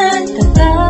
and the love.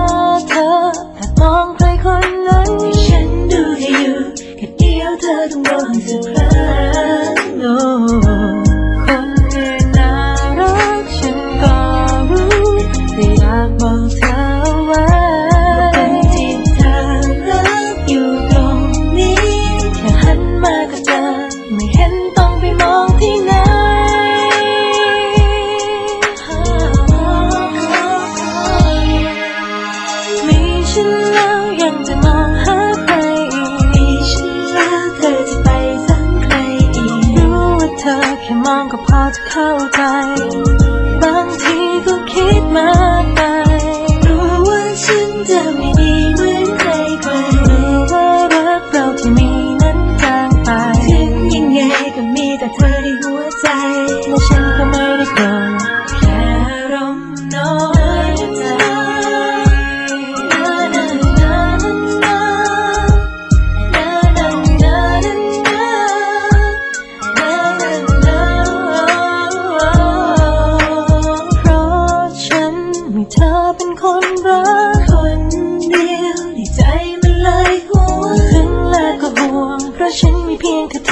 cold, cold time.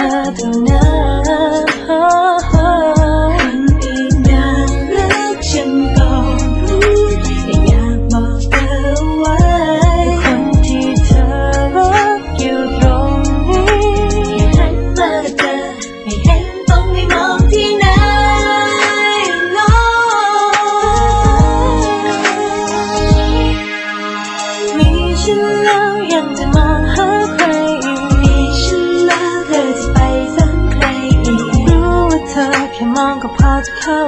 another night cloud.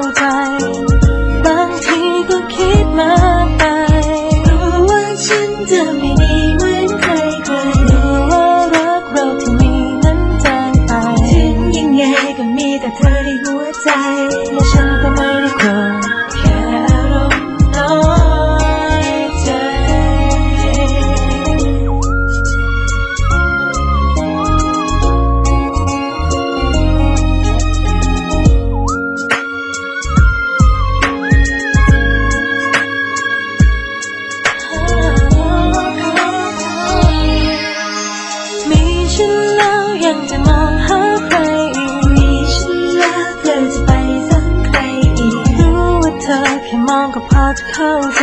ฉันแล้วยังจะมองหาใครอีกมีฉันแล้วเธอจะไปสักใครอีกรู้ว่าเธอแค่มองก็พอจะเข้าใจ